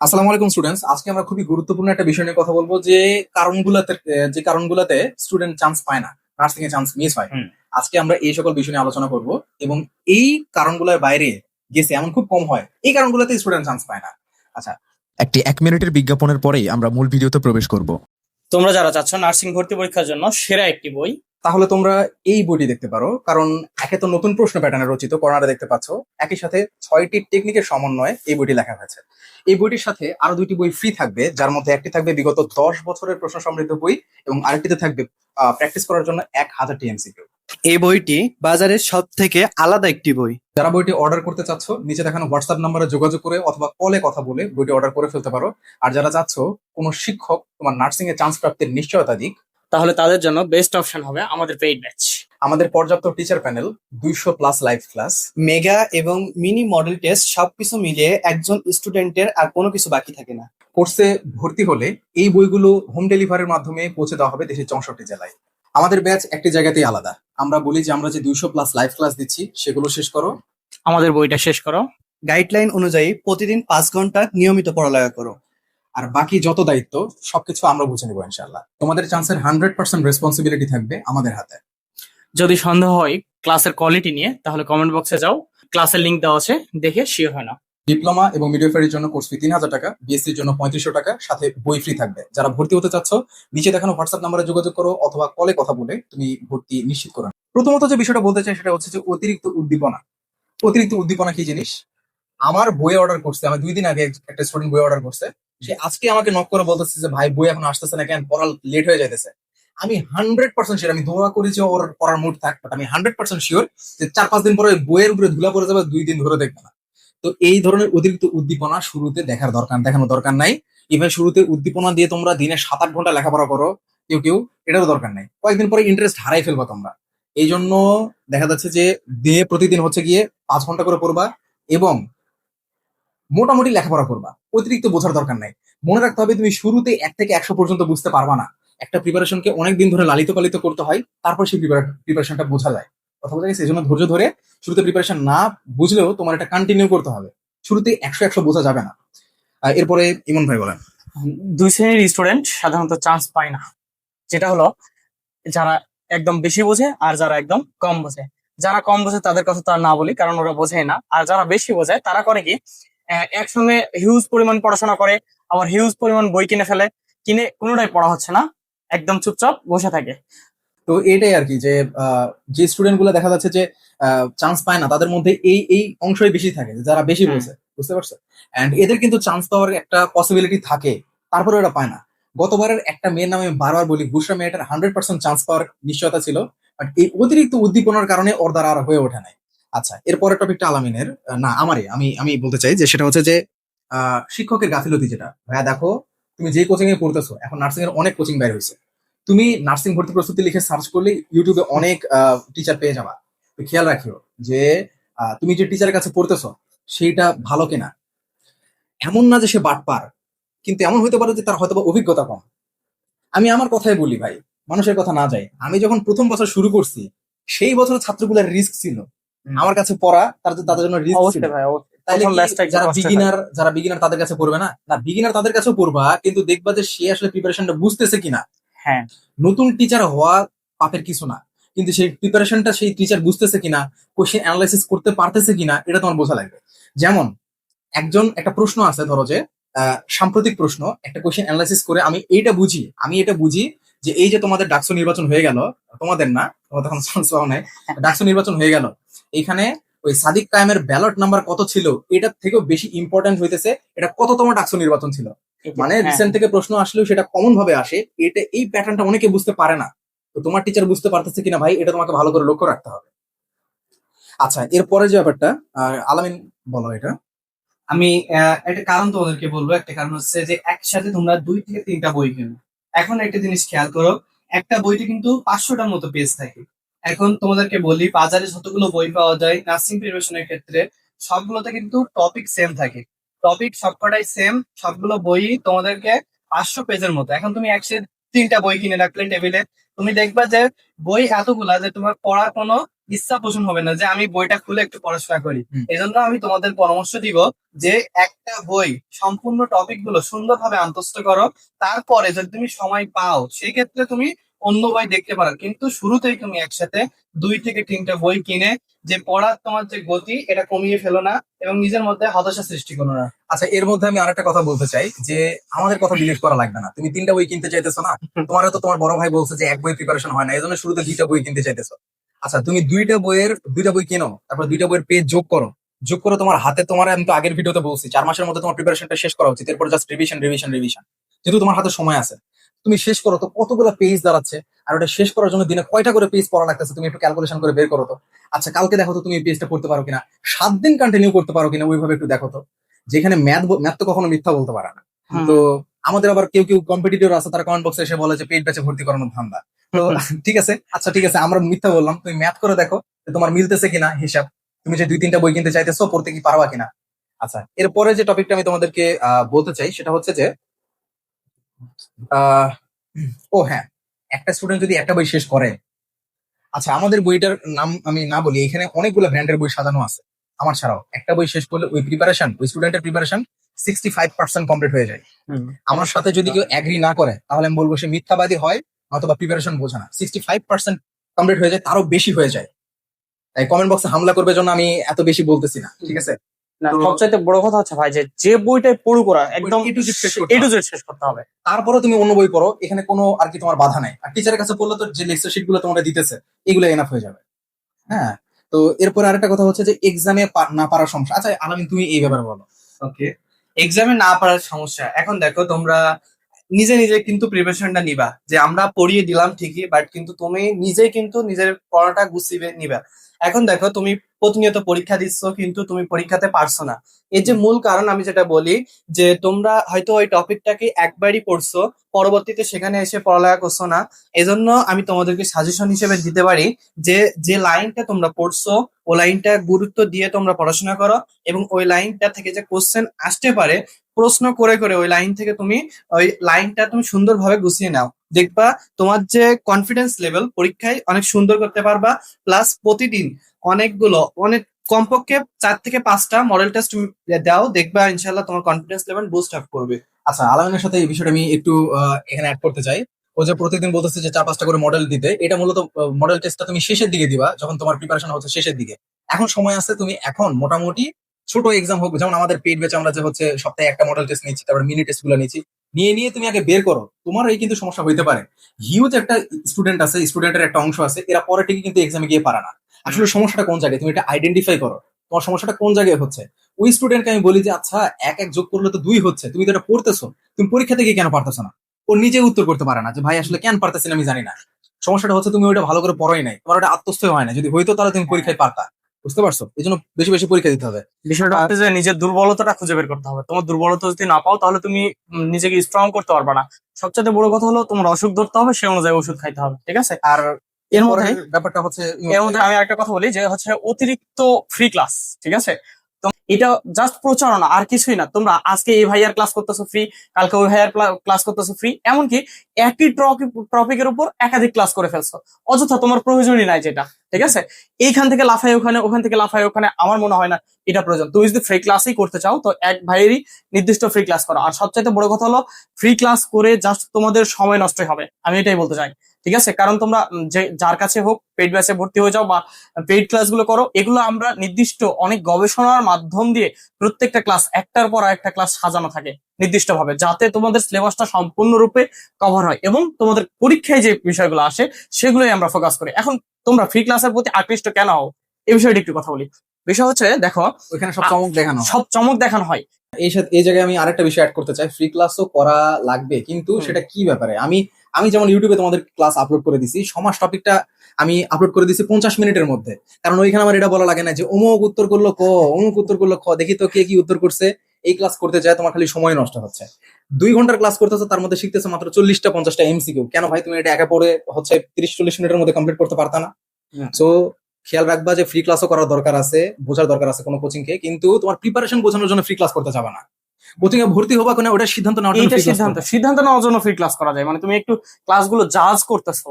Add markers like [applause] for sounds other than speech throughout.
আসসালামু আলাইকুম স্টুডেন্টস আজকে আমরা খুবই গুরুত্বপূর্ণ একটা বিষয় নিয়ে কথা বলব যে কারণগুলোতে যে কারণগুলোতে স্টুডেন্ট চান্স পায় না নার্সিং এ চান্স মিস হয়। আজকে আমরা এই সকল বিষয় নিয়ে আলোচনা করব এবং এই কারণগুলোর বাইরে গেছে এমন খুব কম হয় এই কারণগুলোতে স্টুডেন্ট চান্স পায় না। আচ্ছা একটি এক মিনিটের বিজ্ঞাপনের পরেই আমরা মূল ভিডিওতে প্রবেশ করব। তোমরা যারা চাচ্ছ নার্সিং ভর্তি পরীক্ষার জন্য সেরা একটি বই। তাহলে তোমরা এই বইটি দেখতে পারো, কারণ একে তো নতুন প্রশ্ন প্যাটার্নে রচিত করোনাটা দেখতে পাচ্ছ। একই সাথে ছয়টি টেকনিকের সমন্বয়ে এই বইটি লেখা হয়েছে। এই বইটির সাথে আরও দুইটি বই ফ্রি থাকবে, যার মধ্যে একটি থাকবে বিগত দশ বছরের প্রশ্ন সমৃদ্ধ বই এবং আরেকটিতে থাকবে প্র্যাকটিস করার জন্য এক হাজার টিএমসিকিউ এই বইটি বাজারের সব থেকে আলাদা একটি বই। যারা বইটি অর্ডার করতে চাচ্ছ নিচে দেখানো হোয়াটসঅ্যাপ নাম্বারে যোগাযোগ করে অথবা কলে কথা বলে বইটি অর্ডার করে ফেলতে পারো। আর যারা চাচ্ছ কোনো শিক্ষক তোমার নার্সিং এ চান্স প্রাপ্তির নিশ্চয়তা দিক তাহলে তাদের জন্য বেস্ট অপশন হবে আমাদের পেইড ব্যাচ আমাদের পর্যাপ্ত টিচার প্যানেল দুইশো প্লাস লাইভ ক্লাস মেগা এবং মিনি মডেল টেস্ট সবকিছু মিলিয়ে একজন স্টুডেন্টের আর কোনো কিছু বাকি থাকে না। কোর্সে ভর্তি হলে এই বইগুলো হোম ডেলিভারির মাধ্যমে পৌঁছে দেওয়া হবে দেশের চৌষট্টি জেলায়। আমাদের ব্যাচ একটি জায়গাতেই আলাদা। আমরা বলি যে আমরা যে দুইশো প্লাস লাইভ ক্লাস দিচ্ছি সেগুলো শেষ করো। আমাদের বইটা শেষ করো। গাইডলাইন অনুযায়ী প্রতিদিন পাঁচ ঘণ্টা নিয়মিত পড়ালেখা করো। আর বাকি যত দায়িত্ব সবকিছু আমরা বুঝে নেব ইনশাল্লাহ তোমাদের চান্সের হান্ড্রেড পার্সেন্ট রেসপন্সিবিলিটি থাকবে আমাদের হাতে। যদি সন্দেহ হয় ক্লাসের কোয়ালিটি নিয়ে তাহলে কমেন্ট বক্সে যাও। ক্লাসের লিংক দেওয়া আছে দেখে শিওর হয় না। ডিপ্লোমা এবং মিডিওফারির জন্য কোর্স ফি তিন হাজার টাকা বিএসসির জন্য পঁয়ত্রিশশো টাকা, সাথে বই ফ্রি থাকবে। যারা ভর্তি হতে চাচ্ছ, নিচে দেখানো হোয়াটসঅ্যাপ নাম্বারে যোগাযোগ করো অথবা কলে কথা বলে তুমি ভর্তি নিশ্চিত করো। প্রথমত যে বিষয়টা বলতে চাই সেটা হচ্ছে যে অতিরিক্ত উদ্দীপনা। অতিরিক্ত উদ্দীপনা কি জিনিস? আমার বই অর্ডার করছে আমার দুই দিন আগে একটা স্টুডেন্ট বই অর্ডার করছে, সে আজকে আমাকে নক করে বলতেছে যে, ভাই, বই এখন আসতেছে না কেন? পড়া লেট হয়ে যাইতেছে। আমি হান্ড্রেড পার্সেন্ট শিওর আমি দোয়া করি যে ওর পড়ার মুড থাক বাট আমি হান্ড্রেড পার্সেন্ট শিওর যে চার পাঁচ দিন পরে বইয়ের উপরে ধুলা পড়ে যাবে, দুই দিন ধরে দেখবে না। তো এই ধরনের অতিরিক্ত উদ্দীপনা শুরুতে দেখার দরকার দেখানো দরকার নাই। ইভেন শুরুতে উদ্দীপনা দিয়ে তোমরা দিনে সাত আট ঘণ্টা লেখাপড়া করো, কেউ কেউ, এটারও দরকার নাই। কয়েকদিন পরে ইন্টারেস্ট হারাই ফেলবা তোমরা। এই জন্য দেখা যাচ্ছে যে দিনে প্রতিদিন হচ্ছে গিয়ে পাঁচ ঘণ্টা করে পড়বা এবং মোটামুটি লেখাপড়া করবা। অতিরিক্ত বোঝার দরকার নাই। মনে রাখতে হবে তুমি শুরুতে এক থেকে একশো পর্যন্ত বুঝতে পারবা না। একটা প্রিপারেশনকে অনেক দিন ধরে লালিত পালিত করতে হয়, তারপর সেই প্রিপারেশনটা বোঝা যায়। কথা বলতে এই জন্য ধৈর্য ধরে শুরুতে প্রিপারেশন না বুঝলেও তোমার এটা কন্টিনিউ করতে হবে। শুরুতে একশো একশো বোঝা যাবে না। এরপরে ইমন ভাই বলেন। দুই শ্রেণির স্টুডেন্ট সাধারণত চান্স পায় না। যেটা হলো, যারা একদম বেশি বোঝে আর যারা একদম কম বোঝে। যারা কম বোঝে তাদের কথা তো আর না বলি, কারণ ওরা বোঝে না। আর যারা বেশি বোঝে, তারা করে কি একসঙ্গে হিউজ পরিমাণ পড়াশোনা করে, আবার হিউজ পরিমাণ বই কিনে ফেলে, কিনে কোনোটাই পড়া হচ্ছে না, একদম চুপচাপ বসে থাকে। তো এটাই আর কি যে আহ, যে স্টুডেন্টগুলো দেখা যাচ্ছে যে চান্স পায় না তাদের মধ্যে এই এই অংশই বেশি থাকে যারা বেশি। বোঝে বুঝতে পারছ? এন্ড এদের কিন্তু চান্স পাওয়ার একটা পসিবিলিটি থাকে তারপরে ওরা পায় না। গতবারের একটা মেয়ের নামে বারবার বলি বুসরা মেয়েটার হান্ড্রেড পার্সেন্ট চান্স পাওয়ার নিশ্চয়তা ছিল বাট এই অতিরিক্ত উদ্দীপনার কারণে ওর দ্বারা আর হয়ে ওঠে নাই। আচ্ছা এরপরের টপিকটা আলামিনের না আমারই আমি আমি বলতে চাই যে সেটা হচ্ছে যে আহ, শিক্ষকের গাফিলতি যেটা। ভাইয়া দেখো তুমি যে কোচিং এ পড়তেছো এখন নার্সিং এর অনেক কোচিং বের হয়েছে তুমি নার্সিং ভর্তি প্রস্তুতি লিখে সার্চ করলে ইউটিউবে অনেক টিচার পেয়ে যাবা। তো খেয়াল রাখিও যে তুমি যে টিচারের কাছে পড়তেছো সেইটা ভালো কিনা। এমন না যে সে বাটপার কিন্তু এমন হইতে পারে যে তার হয়তো অভিজ্ঞতা কম। আমি আমার কথাই বলি ভাই মানুষের কথা না যায় আমি যখন প্রথম বছর শুরু করছি সেই বছর ছাত্রগুলোর রিস্ক ছিল। আমার কাছে পড়া তার তাদের জন্য রিস্ক ছিল। যারা। বিগিনার যারা বিগিনার তাদের কাছে পড়বে না? না বিগিনার তাদের কাছেও পড়বা কিন্তু দেখবা যে সে আসলে প্রিপারেশনটা বুঝতেছে কিনা। হ্যাঁ নতুন টিচার হওয়া পাপের কিছু না। কিন্তু সেই প্রিপারেশনটা সেই টিচার বুঝতেছে কিনা কোশ্চেন অ্যানালাইসিস করতে পারতেছে কিনা, এটা তোমার বোঝা লাগবে। যেমন, একজন, একটা প্রশ্ন আছে ধরো যে সাম্প্রতিক প্রশ্ন, একটা কোশ্চেন অ্যানালাইসিস করে আমি এইটা বুঝি, আমি এটা বুঝি যে এই যে তোমাদের ডাকসু নির্বাচন হয়ে গেল, তোমাদের না তোমার তখন নাই, ডাকসু নির্বাচন হয়ে গেল। এখানে ওই সাদিক কায়েমের ব্যালট নাম্বার কত ছিল, এটার থেকেও বেশি ইম্পর্টেন্ট হইতেছে, এটা কততম ডাকসু নির্বাচন ছিল? মানে হ্যাঁ। রিসেন্ট থেকে প্রশ্ন আসলেও সেটা কমন ভাবে আসে। এটা এই প্যাটার্নটা অনেকে বুঝতে পারে না। তো তোমার টিচার বুঝতে পারতেছে কিনা ভাই এটা তোমাকে ভালো করে লক্ষ্য রাখতে হবে। আচ্ছা এরপরে যে ব্যাপারটা আহ, আলামিন বলো এটা। আমি আহ, একটা কারণ তোমাদেরকে বলব একটা কারণ হচ্ছে যে একসাথে তোমরা দুই থেকে তিনটা বই কেনো। এখন একটা জিনিস খেয়াল করো একটা বইতে কিন্তু পাঁচশোটার মতো পেজ থাকে। এখন তোমাদেরকে বলি বাজারে যতগুলো বই পাওয়া যায় নার্সিং প্রিপারেশনের ক্ষেত্রে সবগুলোতে কিন্তু টপিক সেম থাকে। টপিক সবকটাই সেম সবগুলো বই তোমাদেরকে পাঁচশো পেজের মতো। এখন তুমি একসাথে তিনটা বই কিনে রাখলে টেবিলে। তুমি দেখবা যে বই এতগুলা যে তোমার পড়ার কোনো ইচ্ছা পোষণ হবে না যে আমি বইটা খুলে একটু পড়াশোনা করি। এই জন্য আমি তোমাদের পরামর্শ দিব যে একটা বই সম্পূর্ণ টপিকগুলো সুন্দরভাবে আন্তস্থ করো। তারপরে যদি তুমি সময় পাও সেই ক্ষেত্রে তুমি অন্য বই দেখতে পারো। কিন্তু শুরুতেই তুমি একসাথে দুই থেকে তিনটা বই কিনে যে পড়ার তোমার যে গতি এটা কমিয়ে ফেলো না এবং নিজের মধ্যে হতাশা সৃষ্টি করো না। আচ্ছা এর মধ্যে আমি আরেকটা কথা বলতে চাই যে আমাদের কথা বিলিভ করা লাগবে না। তুমি তিনটা বই কিনতে চাইতেছো না? তোমার তো তোমার বড় ভাই বলছে যে এক বই প্রিপারেশন হয় না এই জন্য শুরুতে দুইটা বই কিনতে চাইতেছো। আচ্ছা তুমি দুইটা বইয়ের দুইটা বই কেনো তারপর দুইটা বইয়ের পেজ যোগ করো। যোগ করে তোমার হাতে তোমার আমি তো আগের ভিডিওতে বলছি চার মাসের মধ্যে তোমার প্রিপারেশনটা শেষ করা উচিত। এরপর জাস্ট রিভিশন রিভিশন রিভিশন যেহেতু তোমার হাতে সময় আছে। তুমি শেষ করো তো কতগুলো পেজ দাঁড়াচ্ছে? আর ওটা শেষ করার জন্য দিনে কয়টা করে পেজ পড়া লাগতেছে তুমি একটু ক্যালকুলেশন করে বের করো তো। আচ্ছা কালকে দেখো তো তুমি এই পেজটা পড়তে পারো কিনা। সাত দিন কন্টিনিউ করতে পারো কিনা ওইভাবে একটু দেখো তো। যেখানে ম্যাথ ম্যাথ তো কখনো মিথ্যা বলতে পারে না। তো আমাদের আবার কেউ কেউ কম্পিটিটর আছে তারা কমেন্ট বক্সে এসে বলে যে পেট ব্যাচে ভর্তি করানোর ধান্দা। তো [laughs] ঠিক আছে আচ্ছা ঠিক আছে আমরা মিথ্যা বললাম। তুমি ম্যাথ করে দেখো যে তোমার মিলতেছে কিনা হিসাব। তুমি যে দুই তিনটা বই কিনতে চাইতেছো পড়তে কি পারবা কিনা। আচ্ছা এরপরে যে টপিকটা আমি তোমাদেরকে আহ, বলতে চাই সেটা হচ্ছে যে ও হ্যাঁ একটা স্টুডেন্ট যদি একটা বই শেষ করে আচ্ছা আমাদের বইটার নাম আমি না বলি এখানে অনেকগুলো ব্র্যান্ডের বই সাজানো আছে আমার ছাড়াও একটা বই শেষ করলে ওই প্রিপারেশন ওই স্টুডেন্টের preparation sixty five percent complete হয়ে যায়। আমার সাথে যদি কেউ অ্যাগ্রি না করে তাহলে আমি বলব সে মিথ্যাবাদী হয় অথবা প্রিপারেশন বোঝে না। সিক্সটি ফাইভ পার্সেন্ট কমপ্লিট হয়ে যায় তারও বেশি হয়ে যায়। তাই কমেন্ট বক্সে হামলা করবে জন্য আমি এত বেশি বলতেছি না ঠিক আছে? না সবচাইতে বড় কথা হচ্ছে ভাই যে যে বইটাই পড়ু করা একদম A to Z শেষ করতে এ টু হবে। জেড শেষ করতে হবে। তারপরে তুমি অন্য বই পড়ো এখানে কোনো আর কি তোমার বাধা নাই। আর টিচারের কাছে পড়লে তো যে লেকচার শিটগুলো তোমাদের দিতেছে এগুলো এনাফ হয়ে যাবে। হ্যাঁ? তো এরপরে আরেকটা কথা হচ্ছে যে এক্সামে না পারার সমস্যা। আচ্ছা আলামিন তুমি এই ব্যাপারে বলো। ওকে এক্সামে না পারার সমস্যা। এখন দেখো তোমরা নিজে নিজে কিন্তু প্রিপারেশনটা নিবা। যে আমরা পড়িয়ে দিলাম ঠিকই বাট কিন্তু তুমি নিজেই কিন্তু নিজের পড়াটা গুছিয়ে নিবা। এখন দেখো তুমি প্রতিনিয়ত পরীক্ষা দিচ্ছ কিন্তু তুমি পরীক্ষাতে পারছ না। এর যে মূল কারণ আমি যেটা বলি যে তোমরা হয়তো ওই টপিকটাকে একবারই পড়ছো পরবর্তীতে সেখানে এসে পড়ালেখা করছ না। এজন্য আমি তোমাদেরকে সাজেশন হিসেবে দিতে পারি যে যে লাইনটা তোমরা পড়ছো ও লাইনটা গুরুত্ব দিয়ে তোমরা পড়াশোনা করো এবং ওই লাইনটা থেকে যে কোশ্চেন আসতে পারে প্রশ্ন করে করে ওই লাইন থেকে তুমি ওই লাইনটা তুমি সুন্দরভাবে গুছিয়ে নাও। দেখবা তোমার যে কনফিডেন্স লেভেল পরীক্ষায় অনেক সুন্দর করতে পারবা প্লাস প্রতিদিন অনেকগুলো, অনেক কমপক্ষে চার থেকে পাঁচটা মডেল টেস্ট দাও, দেখবা ইনশাল্লাহ তোমার কনফিডেন্স লেভেল বুস্ট আপ করবে। আচ্ছা আলামিনের সাথে এই বিষয়টা আমি একটু এখানে অ্যাড করতে চাই। ও যে প্রতিদিন বলতেছে যে চার পাঁচটা করে মডেল দিতে, এটা মূলত মডেল টেস্টটা তুমি শেষের দিকে দিবা, যখন তোমার প্রিপারেশন হচ্ছে শেষের দিকে। এখন সময় আছে, তুমি এখন মোটামুটি ছোট এক্সাম হোক, যেমন আমাদের পেট বেচে আমরা যে হচ্ছে সপ্তাহে একটা মডেল টেস্ট নিচ্ছি, তারপর মিনি টেস্টগুলো নিচ্ছি নিয়ে নিয়ে তুমি আগে বের করো। তোমার এই কিন্তু সমস্যা হইতে পারে। হিউজ একটা স্টুডেন্ট আছে স্টুডেন্টের একটা অংশ আছে এরা পরে ঠিকই কিন্তু এক্সামে গিয়ে পারে না। আসলে সমস্যাটা কোন জায়গায়? তুমি এটা আইডেন্টিফাই করো। তোমার সমস্যাটা কোন জায়গায় হচ্ছে? ওই স্টুডেন্টকে আমি বলি যে আচ্ছা এক এক যোগ করলে তো দুই হচ্ছে। তুমি তো এটা পড়তেছো। তুমি পরীক্ষা থেকে কেন পারতেছো না? ও নিজে উত্তর করতে পারে না যে ভাই আসলে কেন পারতেছি না আমি জানি না। সমস্যাটা হচ্ছে তুমি ওইটা ভালো করে পড়াই নাই। তোমার ওটা আত্মস্থ হয় না যদি হইতো তাহলে তুমি পরীক্ষায় পারতা। বুঝতে পারছ? এই জন্য বেশি বেশি পরীক্ষা দিতে হবে। বিষয়টা হচ্ছে যে নিজের দুর্বলতাটা খুঁজে বের করতে হবে। তোমার দুর্বলতা যদি না পাও তাহলে তুমি নিজেকে স্ট্রং করতে পারবে না। সবচেয়ে বড় কথা হলো তোমার অসুখ ধরতে হবে সে অনুযায়ী ওষুধ খাইতে হবে ঠিক আছে? আর এর মধ্যে ব্যাপারটা হচ্ছে এর মধ্যে আমি একটা কথা বলি যে হচ্ছে অতিরিক্ত ফ্রি ক্লাস ঠিক আছে? এটা জাস্ট প্রচারণা, আর কিছুই না। তোমরা আজকে এই ভাইয়ার ক্লাস করতেছো ফ্রি কালকে ওই ভাইয়ার ক্লাস করতেছো ফ্রি এমনকি একই টপিকের উপর একাধিক ক্লাস করে ফেলছো। অযথা তোমার প্রয়োজনই নাই যেটা, ঠিক আছে? এইখান থেকে লাফাই ওখানে, ওখান থেকে লাফাই ওখানে, আমার মনে হয় না এটা প্রয়োজন। তুমি যদি ফ্রি ক্লাসই করতে চাও, তো এক ভাইয়েরই নির্দিষ্ট ফ্রি ক্লাস করো। আর সবচাইতে বড় কথা হলো ফ্রি ক্লাস করে জাস্ট তোমাদের সময় নষ্ট হবে। আমি এটাই বলতে চাই। ঠিক আছে? কারণ তোমরা যে যার কাছে হোক পেড ব্যাচে ভর্তি হয়ে যাও বা পেইড ক্লাসগুলো করো এগুলো আমরা নির্দিষ্ট অনেক গবেষণার মাধ্যম দিয়ে প্রত্যেকটা ক্লাস একটার পর একটা ক্লাস সাজানো থাকে নির্দিষ্টভাবে যাতে তোমাদের সিলেবাসটা সম্পূর্ণরূপে কভার হয় এবং তোমাদের পরীক্ষায় যে বিষয়গুলো আসে সেগুলোই আমরা ফোকাস করি। এখন তোমরা ফ্রি ক্লাসের প্রতি আকৃষ্ট কেন হও? এই বিষয়টা একটু কথা বলি। বিষয় হচ্ছে দেখো ওইখানে সব চমক দেখানো সব চমক দেখানো হয়। এই সাথে এই জায়গায় আমি আরেকটা বিষয় অ্যাড করতে চাই। ফ্রি ক্লাসও করা লাগবে কিন্তু সেটা কি ব্যাপারে? আমি আমি যেমন ইউটিউবে তোমাদের ক্লাস আপলোড করে দিছি সমাজ টপিকটা আমি আপলোড করে দিছি পঞ্চাশ মিনিটের মধ্যে। কারণ ওইখানে আমার এটা বলা লাগে না যে অমুক উত্তর করল ক অমুক উত্তর করল খ দেখি তো কে কি উত্তর করছে। এই ক্লাস করতে যায় তোমার খালি সময় নষ্ট হচ্ছে। দুই ঘণ্টার ক্লাস করতেছো তার মধ্যে শিখতেছো মাত্র চল্লিশটা পঞ্চাশটা এমসিকিউ কেন ভাই তুমি এটা একা পড়ে হচ্ছে তিরিশ চল্লিশ মিনিটের মধ্যে কমপ্লিট করতে পারতা না? সো খেয়াল রাখবা যে ফ্রি ক্লাসও করার দরকার আছে বোঝার দরকার আছে কোনো কোচিং কে কিন্তু তোমার প্রিপারেশন বোঝানোর জন্য ফ্রি ক্লাস করতে যাবে না। কোচিং এ ভর্তি হবা কোনো ওটা সিদ্ধান্ত নেওয়ার জন্য এইটা free class সিদ্ধান্ত। সিদ্ধান্ত নেওয়ার জন্য ফ্রি ক্লাস করা যায়। মানে তুমি একটু ক্লাসগুলো জাজ করতেছো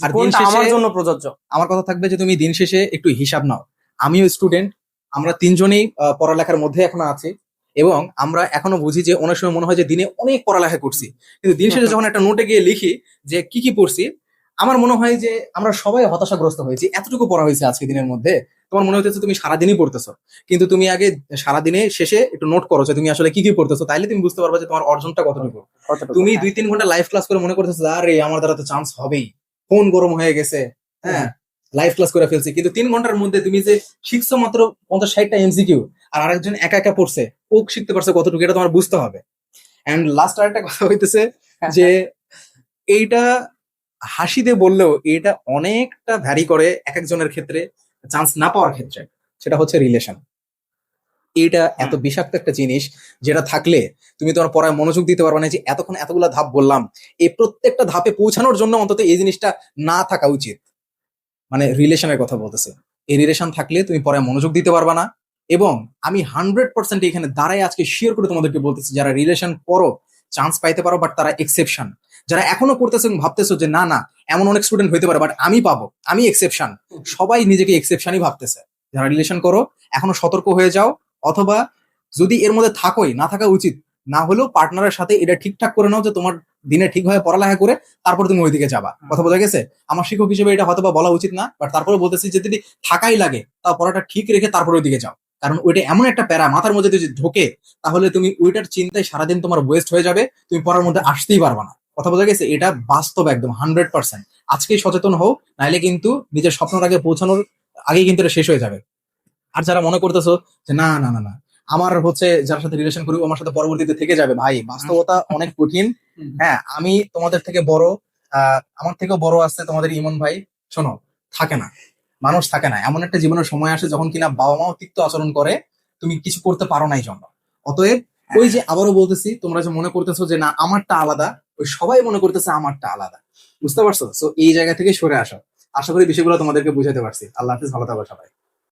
আর দিন আমার জন্য প্রযোজ্য। আমার কথা থাকবে যে তুমি দিন শেষে একটু হিসাব নাও। আমিও স্টুডেন্ট আমরা তিনজনেই পড়ালেখার মধ্যে এখনও আছি এবং আমরা এখনও বুঝি যে অনেক সময় মনে হয় যে দিনে অনেক পড়ালেখা করছি। কিন্তু দিন শেষে যখন একটা নোটে গিয়ে লিখি যে কি কি পড়ছি আমার মনে হয় যে আমরা সবাই হতাশাগ্রস্ত হয়েছি। এতটুকু পড়া হয়েছে আজকে দিনের মধ্যে। তোমার মনে হচ্ছে তুমি সারাদিনই পড়তেছো। কিন্তু তুমি আগে সারাদিনে শেষে একটু নোট করো যে তুমি আসলে কি কি পড়তেছো তাইলে তুমি বুঝতে পারবে যে তোমার অর্জনটা কতটুকু? তুমি হ্যাঁ। দুই তিন ঘণ্টা লাইভ ক্লাস করে মনে করতেছো আরে আমার দ্বারা তো চান্স হবেই। ফোন গরম হয়ে গেছে হ্যাঁ লাইভ ক্লাস করে ফেলছি। কিন্তু তিন ঘণ্টার মধ্যে তুমি যে শিখছো মাত্র পঞ্চাশ ষাটটা এমসিকিউ আর আরেকজন একা একা পড়ছে ও শিখতে পারছে কতটুকু এটা তোমার বুঝতে হবে। এন্ড লাস্ট আরেকটা কথা হইতেছে যে এইটা হাসি দিয়ে বললেও এটা অনেকটা ভ্যারি করে এক একজনের ক্ষেত্রে। চান্স না পাওয়ার ক্ষেত্রে সেটা হচ্ছে রিলেশন এটা এত বিষাক্ত একটা জিনিস যেটা থাকলে তুমি তোমার পড়ায় মনোযোগ দিতে পারবে না যে এতক্ষণ এতগুলা ধাপ বললাম। এই প্রত্যেকটা ধাপে পৌঁছানোর জন্য অন্তত এই জিনিসটা না থাকা উচিত। মানে রিলেশনের কথা বলতেছে। এই রিলেশন থাকলে তুমি পড়ায় মনোযোগ দিতে পারবা না এবং আমি হান্ড্রেড পার্সেন্ট এখানে দাঁড়ায় আজকে শিওর করে তোমাদেরকে বলতেছি যারা রিলেশন করো চান্স পাইতে পারো বাট তারা এক্সেপশন যারা এখনও করতেছো ভাবতেছো যে না না এমন অনেক স্টুডেন্ট হইতে পারে বাট আমি পাবো আমি এক্সেপশন সবাই নিজেকে এক্সেপশনই ভাবতেছে। যারা রিলেশন করো এখনও সতর্ক হয়ে যাও অথবা যদি এর মধ্যে থাকোই না থাকা উচিত না হলেও পার্টনারের সাথে এটা ঠিকঠাক করে নাও যে তোমার দিনে ঠিকভাবে পড়ালেখা করে তারপর তুমি ওইদিকে যাবা। কথা বোঝা গেছে? আমার শিক্ষক হিসেবে এটা হয়তো বা বলা উচিত না বাট তারপরে বলতেছি যে যদি থাকাই লাগে তা পড়াটা ঠিক রেখে তারপর ওইদিকে যাও। কারণ ওইটা এমন একটা প্যারা মাথার মধ্যে যদি ঢোকে তাহলে তুমি ওইটার চিন্তায় সারাদিন তোমার ওয়েস্ট হয়ে যাবে তুমি পড়ার মধ্যে আসতেই পারবা না। কথা বোঝা গেছে এটা বাস্তব একদম হান্ড্রেড পার্সেন্ট আজকেই সচেতন হও নাহলে কিন্তু নিজের স্বপ্নের আগে পৌঁছানোর আগেই কিন্তু এটা শেষ হয়ে যাবে। আর যারা মনে করতেছো যে না না না না আমার হচ্ছে যার সাথে রিলেশন করি আমার সাথে পরবর্তীতে থেকে যাবে ভাই বাস্তবতা অনেক কঠিন। হ্যাঁ আমি তোমাদের থেকে বড় আহ, আমার থেকেও বড় আছে তোমাদের ইমন ভাই। শোনো থাকে না মানুষ থাকে না। এমন একটা জীবনের সময় আসে যখন কিনা বাবা মাও তিক্ত আচরণ করে তুমি কিছু করতে পারো নাই জন্য। অতএব ওই যে আবারও বলতেছি তোমরা যে মনে করতেছো যে না আমারটা আলাদা ওই সবাই মনে করতেছে আমারটা আলাদা। বুঝতে পারছ? তো এই জায়গা থেকে সরে আসা। আশা করি বিষয়গুলো তোমাদেরকে বুঝাতে পারছি। আল্লাহ হাফিজ, ভালো থাকো সবাই।